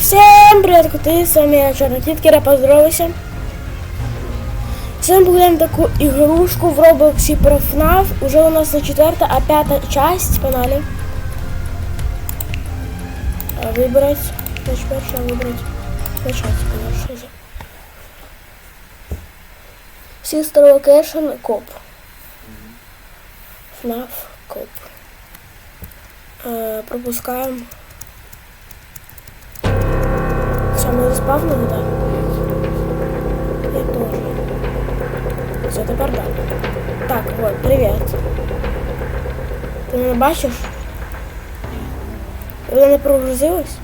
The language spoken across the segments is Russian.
Всем привет, коты, с вами я Чорна Кіт, Кіра, поздоровайся. Сегодня погуляем такую игрушку в Роблоксе про FNAF. Уже у нас не четвертая, а пятая часть, погнали. А, Выбрать, значит, перша выбрать. Начать, конечно же. Sister Location, коп. FNAF, коп. Э, пропускаем. Все, мы заспавнили, да? Я тоже. Все, тепер да. Так, вот, привет. Ти мене бачиш? Вона не прогрузилась?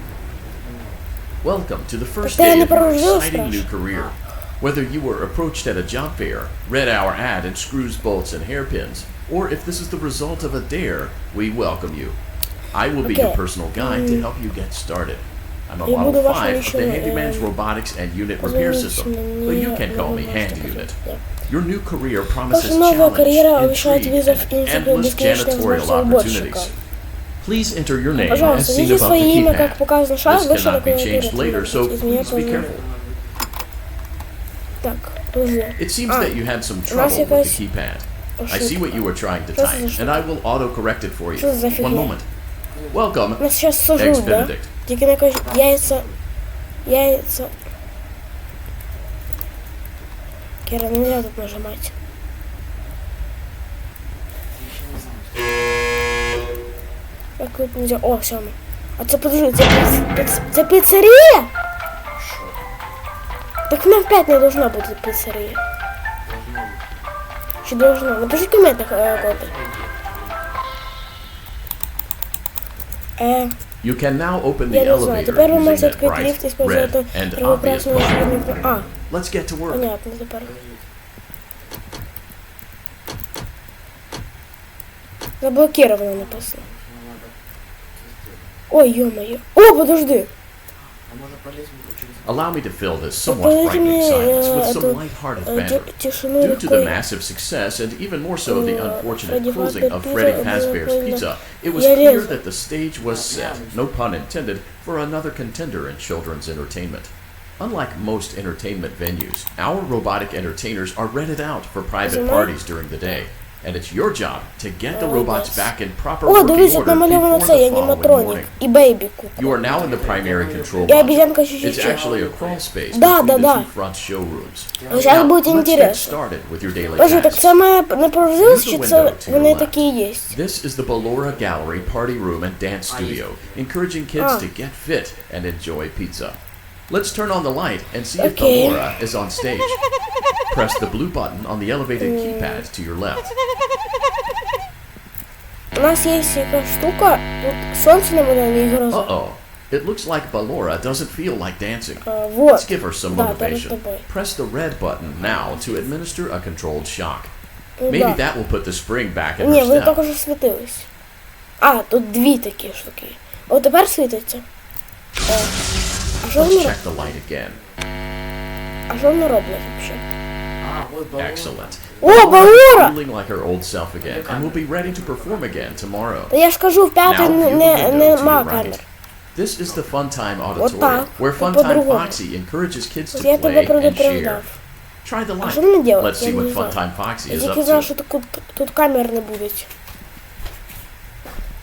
Welcome to the first But then day of the your Brazil exciting new fresh. career. Whether you were approached at a job fair, read our ad in screws, bolts, and hairpins, or if this is the result of a dare, we welcome you. I will be your Okay. personal guide to help you get started. I'm a Model 5 of the Handyman's Robotics and Unit Repair System, but you can call me Hand Unit. Your new career promises challenge, intrigue, and endless janitorial opportunities. Please enter your name as seen above the keypad. This cannot be changed later, so please be careful. It seems that you had some trouble with the keypad. I see what you were trying to type, and I will auto-correct it for you. One moment. Welcome, Eggs Benedict. Тільки не кажуть, яйца, яйца. Кира, нельзя тут нажимать. Як тут нельзя? О, все. А це подожди, це, піц- це піцерія? Так нам опять не должна бути піцерія. Чи должна? Напишіть в коментах. Е, You can now open the я не знаю, elevator тепер ви using можете that відкрити ліфт і bright, red, спожити and obvious первокрасну button. швидку. А, Let's get to work. понятно, тепер. Заблокировано написано. Ой, ё-моё. О, подожди. Allow me to fill this somewhat frightening silence with some light-hearted banter. Due to the massive success, and even more so the unfortunate closing of Freddy Fazbear's Pizza, it was clear that the stage was set, no pun intended, for another contender in children's entertainment. Unlike most entertainment venues, our robotic entertainers are rented out for private parties during the day. and it's your job to get the Oh, robots yes. back in proper О, working дивись, тут order намальовано before цей the following аніматронік. morning. І бейбі кук. You are now in the primary control И module. обезьянка It's чуть-чуть. actually a crawl space Да, between да, the да. two front showrooms. А зараз Now, буде let's get інтересно. started with your daily Боже, так tasks. це має не прогрузилось, Use чи the це window to your вони left. такі є? This is the Ballora Gallery party room and dance studio, encouraging kids Ah. to get fit and enjoy pizza. Let's turn on the light and see if Okay. Ballora is on stage. Press the blue button on the elevated keypad to your left. У нас є якась штука, тут сонце не буде не гроза. Uh-oh. It looks like Ballora doesn't feel like dancing. А, вот. Let's give her some Да, перед motivation. тобою. Press the red button now to administer a controlled shock. Ну, Maybe да. that will put the spring back in Ні, her вони step. також світились. А, тут дві такі штуки. О, тепер світиться. О. А що Let's вони check роблять? the light again. А що вони роблять взагалі? Excellent. О, Балора! Feeling like her old self again, and will be ready to perform again tomorrow. Та я ж кажу, в п'ятій Now, не, view the не, window to нема your right. камер. This is the Funtime так, Auditorium, where ну, Funtime по-другому. Foxy encourages kids to Я тебе play and share. предупреждав. Try the А light. що мені делать? Let's Я see не what знаю. Funtime Foxy Я is тільки up знаю, to. що тут, тут камер не буде.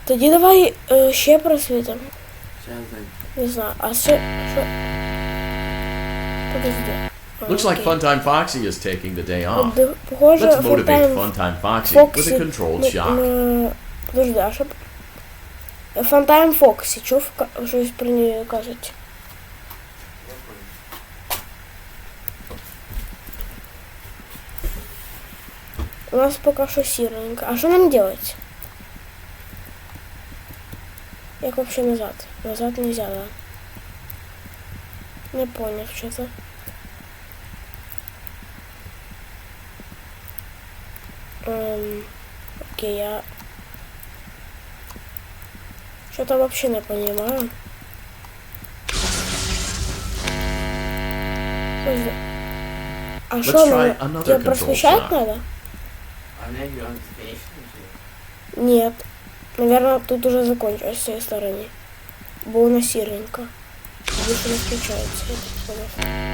Тоді давай е, ще просвітимо. Не знаю, а ще... що... Подожди. А, Looks like окей. Funtime Foxy is taking the day off. От, де- Похоже, Let's motivate Фонтайн Funtime Foxy with Фоксі... a controlled ну, shock. ну, Подожди, а що... Фонтайн Фоксі, чув ка- щось про неї кажуть? У нас пока что серенько. А что нам делать? Як вообще назад? Назад нельзя, да? Не понял, что-то. Эм, окей, я... Что-то вообще не понимаю. А что another Тебе просвещать надо? Нет. Наверное, тут уже закончилось с этой стороны. У нас серенько. більше не включається. я так поняв.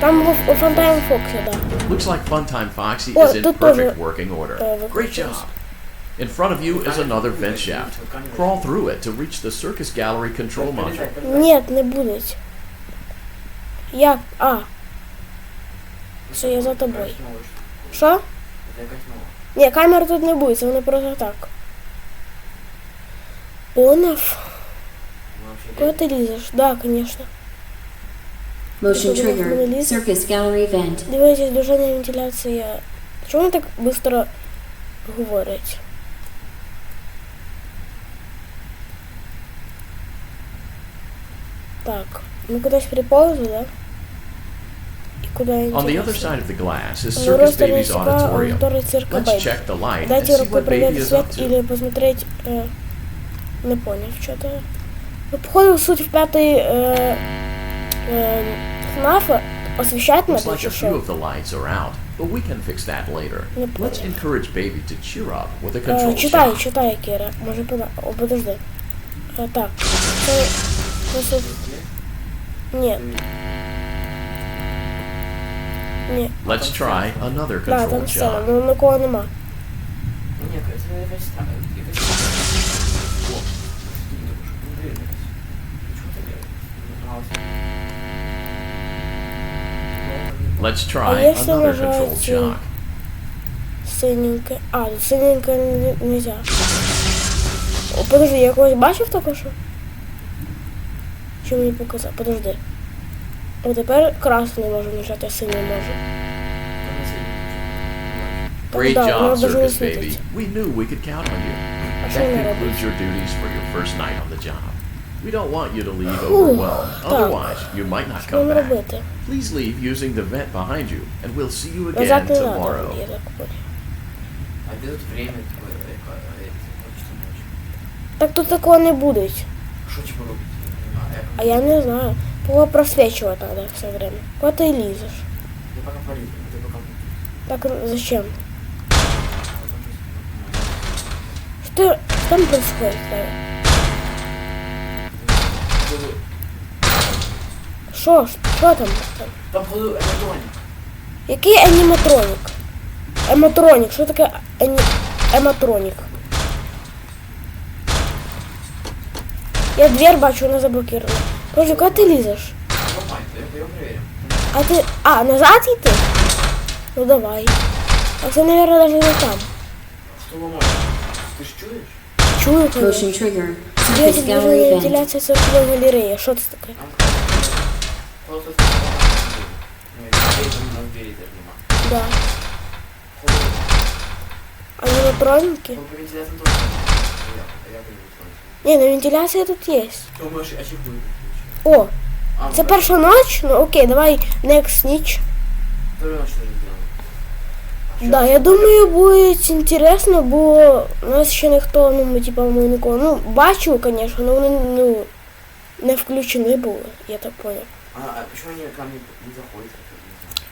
Там був у Фонтайн Фоксі, так. Да. Looks like Funtime Foxy Well, is in тут perfect тоже, working order. э, Great выключилось. job. In front of you is another vent shaft. Crawl through it to reach the circus gallery control module. Ні, не будуть. Як? А. Все, я за тобою. Що? Ні, камери тут не буде, це вони просто так. Поняв. Куди ти лізеш? Да, звісно. Motion Что, trigger. релиз? Circus gallery vent. Дивіться, движення вентиляція. Чому вони так швидко говорять? Так, ми кудись приповзли, да? І куди On the other інтересно? side of the glass is На Circus другой стороне Baby's цирка auditorium. аудитория цирка Let's Бэйби. check the light and Дайте see руку what Baby проверить is свет up to. или посмотреть... Э, не понял, что-то... Ну, походу, суть в пятой... Э, э, ФНАФа освещать Looks надо, like a чи few що? of the lights are out, but we can fix that later. Не Let's понял. encourage Baby to cheer up with a Е, control читай, shot. читай, Кіра. Може пода... О, подожди. Е, так. Це... це суть... Ні. Ні. Let's try another Да, там control сцена, shot. ну нікого нема. Ні, це якась та якась. О, Let's try якщо another control shock. Синеньке. А, синеньке не нельзя. О, подожди, я когось бачив тільки що? Що мені показав? Подожди. О, тепер красний можу нажати, а синій можу. Great Да, job, Circus Baby. We knew we could count on you. That concludes your duties for your first night on the job. We don't want you to leave Фух, overwhelmed. так. Otherwise, you might not Що come нам back. робити? Please leave using the vent behind you, and we'll see you again Назад не надо, tomorrow. я так понял. А де тут время такое, яка, е, почти ночі? Так тут такого не буде. Що типу робити? А я не знаю. Було просвечивать надо все время. Куда ты лезешь? Я пока полізу, ти пока... Так зачем? Что, что там происходит? Таня? Що? Що там? Там ходу електронік. Який аніматронік? Ематронік. Що таке ані... ематронік? Я дверь бачу, вона заблокирована. Боже, куди ти лізеш? Нормально, я пойдем. А ты... А, назад йти? Ну давай. А це, наверное, даже не там. Що ламає? Ти ж чуєш? Чую, конечно. Motion trigger. Дивіться, Circus движення gallery vent. вентиляція циркової галереї. Що це таке? Там просто там Ні, дверей там на двері теж нема. Да. Ходу. Аніматроніки? Там по вентиляціям теж нема. А я, а я привикла. Ні, ну вентиляція тут є. Думаєш, а чи буде? О, А, це ну, перша ніч? Ну окей, давай next ніч. Вторую ночь Да, я думаю, буде інтересно, бо у нас ще ніхто, ну ми типа ми нікого. Ну, бачу, звісно, але вони ну, не включені були, я так понял. А, а почему они ко мне не заходят?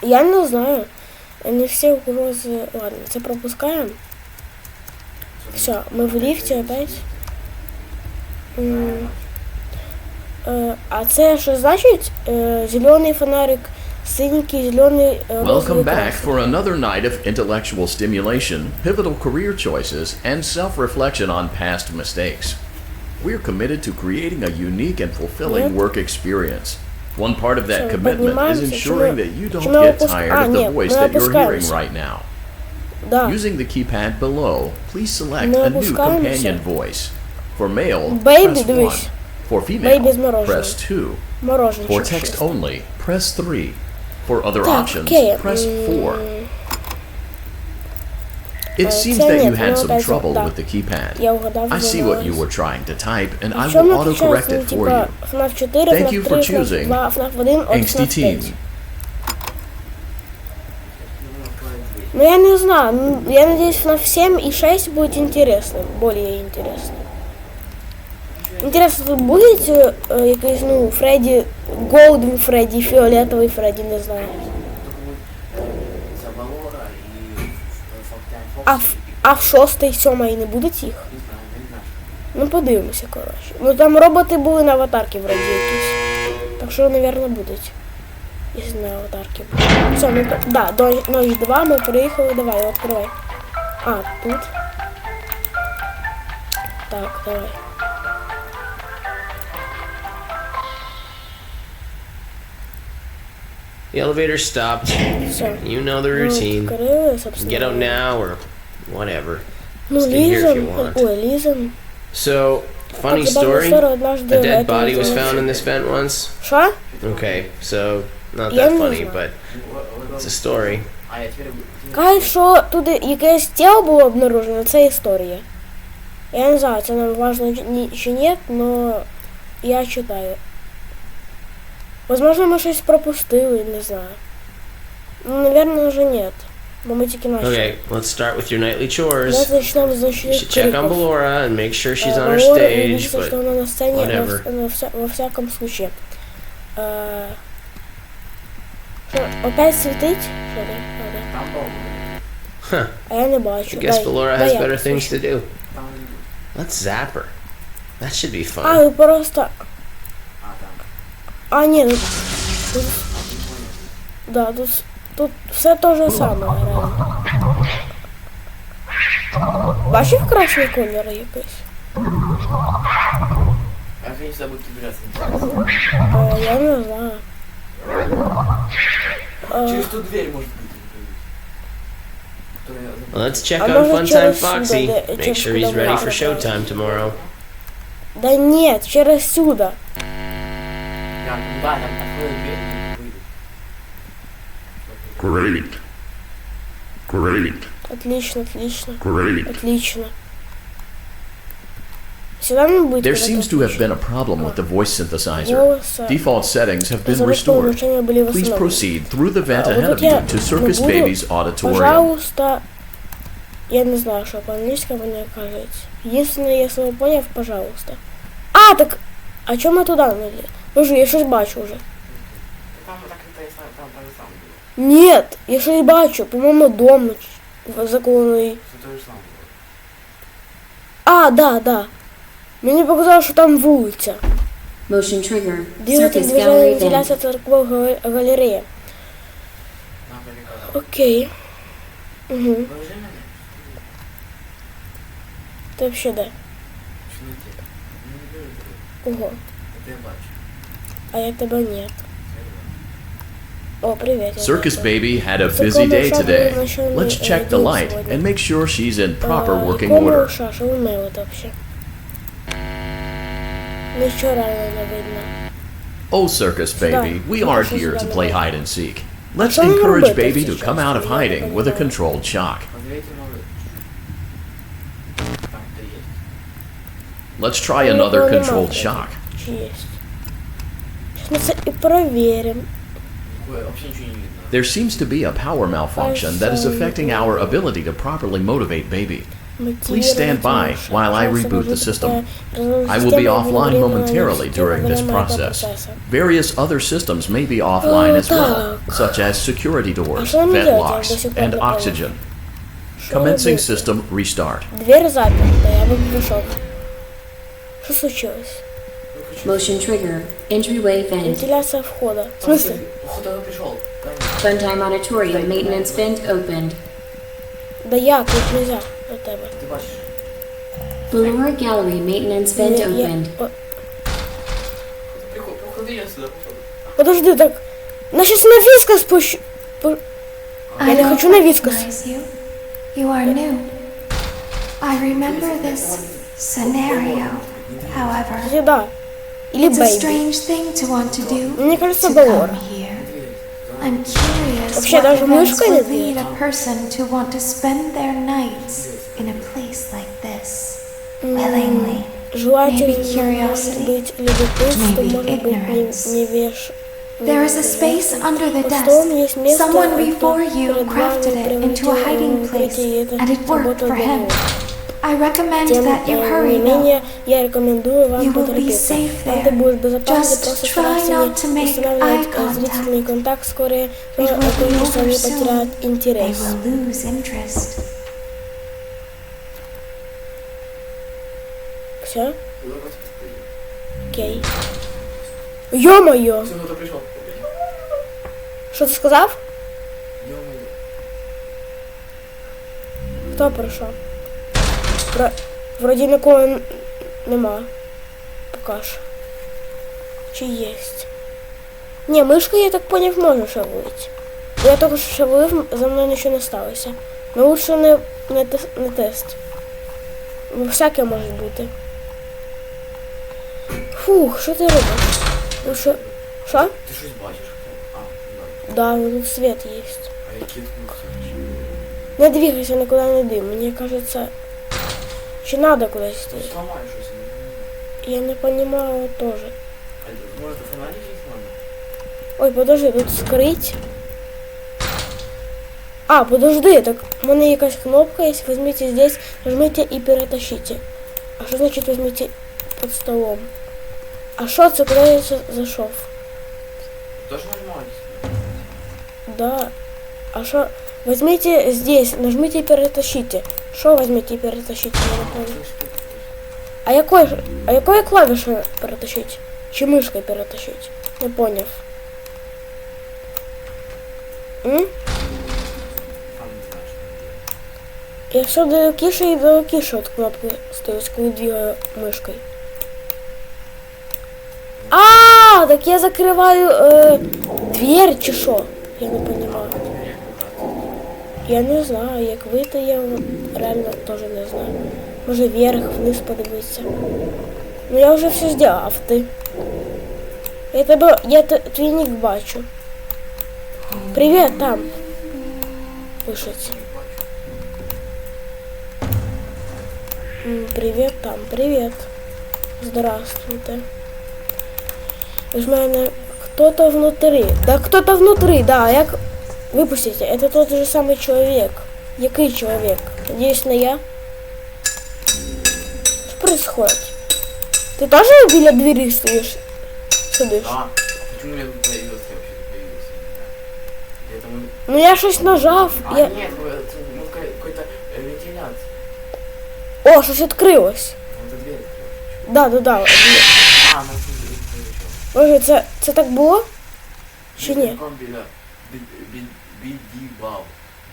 Я не знаю. Не всі угрози. Ладно, це пропускаємо. Все, ми в ліфті опять. М, е, А це що значить? Е, Зелений фонарик, Welcome back for another night of intellectual stimulation, pivotal career choices, and self reflection on past mistakes. We're committed to creating a unique and fulfilling work experience. One part of that commitment is ensuring that you don't get tired of the voice that you're hearing right now. Using the keypad below, please select a new companion voice. For male, press 1. For female, press 2. For text only, press 3. For other Так, options, окей. press 4. м, It Uh, seems це that ні, you had ну, some опять trouble да. with the keypad. Я угадав. I see what you зламалось. were trying to type, and I Що will ми autocorrect включається, it ну, for типа, you. FNAF 4, Thank FNAF you 3, for FNAF choosing 2, FNAF 1, от Angsty FNAF 5. Teen. Ну, открывай дверь. Ну я не знаю, ну, я надеюсь, FNAF 7 и 6 будет интересно, более интересно. Интересно, тут будет е, е, якийсь, ну, Фредді, Голден Фредді, Фіолетовий Фредді, не знаю. А а в шостий, сьомий не буде їх? Ну подивимося, коротше. Ну там роботи були на аватарки вроді якісь. Так що, наверное, будуть. Якщо не аватарки. Все, ми... при- Да, до 02 ми приїхали, давай, відкривай. А, тут. Так, давай. The elevator stopped. Все. You know the Ну, routine. Відкрили, собственно. Get out now or whatever. Ну, Stay here if you лізем. want. Ой, лізем. So, funny Так, забавна story. історія, однажды A dead это body was називається- found in this vent once. Що? Okay, so not Я that не funny, знаю. but it's a story. А я теперь... Кажуть, що тут якесь тіло було обнаружено, це історія. Я не знаю, це нам важно чи ні- чи ні, але я читаю. Возможно, ми щось пропустили, не знаю. Ну, наверное, вже ні. Бо ми тільки начали. Okay, let's start with your nightly chores. Давайте почнемо з You ночних should check on криків. Ballora and make sure she's Е, on her Валора, stage, убедіться, що but вона на сцені на, whatever. вс- на вся, во всяком случае. Е, що, опять світить? Що де? А, де? Там дом. huh, А я не бачу. I guess Дай- Ballora дай has я better things посвічу. to do. Там... Let's zap her. That should be А, fun. ви просто... А, ні, ну, тут, да, тут, тут все те же саме, реально. Бачив красний колір якийсь? А сюда будут кибераться? А, я не знаю. А, Через ту дверь может быть. Well, let's check А on Funtime Foxy. Make sure he's ready for showtime tomorrow. да нет, через сюда. Я- ну Да, там открою дверь и выйду. Great. Great. Отлично, отлично, Great. отлично. Сюда не будет. There когда-то seems to have включено. been a problem with the voice synthesizer. Голоса. Default settings have been Звуковые restored. улучшения были Please восстановлены. proceed through the vent А, ahead вот of я you to Circus буду, Baby's auditorium. Пожалуйста, я не знаю, что по-английски мне кажется. Единственное, если вы поняв, пожалуйста. А, так, а чому ми туди не лі? Ну ж, я щось бачу вже. Там так это я сам- там так же самое было. Ні, я щось бачу, по-моєму, дом в- законний. Все то же самое было. А, да, да. Мені показало, що там вулиця. Motion trigger. Двигатель Circus движения gallery вентиляция vent. церковой га- галереи. Нам намекало. Окей. Угу. Вы уже меня? Ти взагалі де? Что на тебе? Ну, не беру тебя. Ого. Это я бачу. А я тебе нет. О, привіт. я Circus бачу. Baby had a В busy якому day шагу today. ви знайшли, Let's е, check the день light сьогодні? and make sure she's in proper А, working якому order. ша, що ви мили вообще? Нічого реально не видно. Oh, Circus Baby, we Yeah, aren't she's here to running play away. hide and seek. Let's Що ви encourage робите Baby to сейчас? come out of Я не hiding with a понимаю. controlled shock. Позовите новый. Там кто есть? Let's try Ну, another нема controlled такого. shock. Чи є? Щас ми це і перевіримо. Ой, вообще ничего не видно. There seems to be a power malfunction that is affecting our ability to properly motivate Baby. Please stand by while I reboot the system. I will be offline momentarily during this process. Various other systems may be offline as well, such as security doors, что нам vent делать? Я locks, до сих пор and не понял. oxygen. Що Commencing робити? system restart. Дверь заперта, я би прийшов. Що случилось? Motion trigger. Entryway vent. Вентиляція входа. В смысле? Походу он пришел. Да. Funtime auditorium maintenance vent opened. Да я, тут нельзя до тебе. Ты бачишь? Ballora gallery maintenance vent Я- я- opened. О, Приход- Приходи я сюда, походу. Подожди, так. На щас на виска спущу. По- I Я не don't хочу на вискас. recognize you. You are new. I remember this scenario. However, Подожди, да. Или it's a бейби. strange thing to want to do. Мне кажется, to Балора. come here. I'm curious Вообще, what даже events мышкой would не lead a person to want to spend their nights in a place like this willingly. Желательно Maybe может curiosity, быть любопытство, maybe может быть ignorance. не, невеж... There is a space under the Под столом desk. есть место, Someone кто before you перед crafted вами it into a превратил hiding в place, укрытие, и это and it worked работало for для him. Него. I recommend Тем that you э, hurry не менее, я рекомендую вам You will be поторопиться. safe Там there. ты будешь Just просто try старайся not to не make устанавливать eye э, зрительный контакт вскоре, то It will be окажется, они потеряют интерес. will lose interest. Все? Окей. Все, ти сказав? Йо-моє. Хто прийшов? Вро- Вроді нікого нема. Поки що. Чи єсть? Ні, мишка, я так поняв, може шевелить. Я тільки що шевелив, за мною нічого не сталося. Ну лучше не, не, не тест. Бо всяке може бути. Фух, що ти робиш? Ну що? Що? Ти щось бачиш? А, да. Да, ну тут світ є. А я кіткнувся. Не двигайся, никуда не йди. Мені кажется, чи надо кудись йти. Сломай щось, я не розумію. Я не понимаю тоже. А може ти фонарик якийсь надо? Ой, подожди, тут скрыть. А, подожди, так у мене якась кнопка є. Возьмите здесь, нажмите і перетащите. А що значить возьмите під столом? А що це, куди я за- зайшов? Тож нажимаєш. Да. А что? Возьмите здесь, нажмите и перетащите. Что возьмите и перетащите? Я не понял. А якой, ж- а якою клавішою перетащить? Чи мишкою перетащить? Не поняв. М? Там не знаєш, що робити. Я все далекіше і далекіше від кнопки стоюсь, коли двигаю мишкою. А, так я закриваю е, дверь чи що? Я не понимаю. Я не знаю, як вийти, я реально теж не знаю. Може вверх, вниз подивитися. Ну я вже все зробив, а ти? Я тебе, я т- твій нік бачу. Привіт там. Пишуть. М, Привіт там, привіт. Здравствуйте. Ж мене кто-то внутри. Да кто-то внутри, да, як... Выпустите, это тот же самый человек. Який человек? Надеюсь, не я? Что происходит? Ты тоже біля двери стоишь? Сидиш? А, почему я тут появился вообще? Появился, не знаю. Я там... Ну я щось нажав. А, Я... нет, это, ну, ка- какой-то э, вентиляция. О, щось відкрилось. Вот эта дверь открылась. Да, да, да. А, на цю дверь Боже, це, це так було? Чи ні? Знаком біля Бідібал.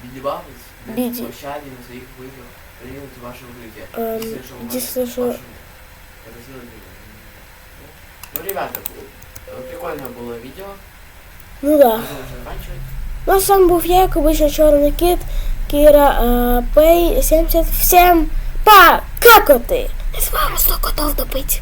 Бідібалець Біді. площаді на своїх виїздах перевірити ваше укриття. Ем, Если что, вы если можете что- вашу- это сделать. Ну, ребята, э, прикольное было видео. Ну да. Будем уже заканчивать. Ну, з вами був я, як обично, Чорний Кіт, Кіра, е, Пей, 77. Пока, коти! Не з вами 100 котов добить.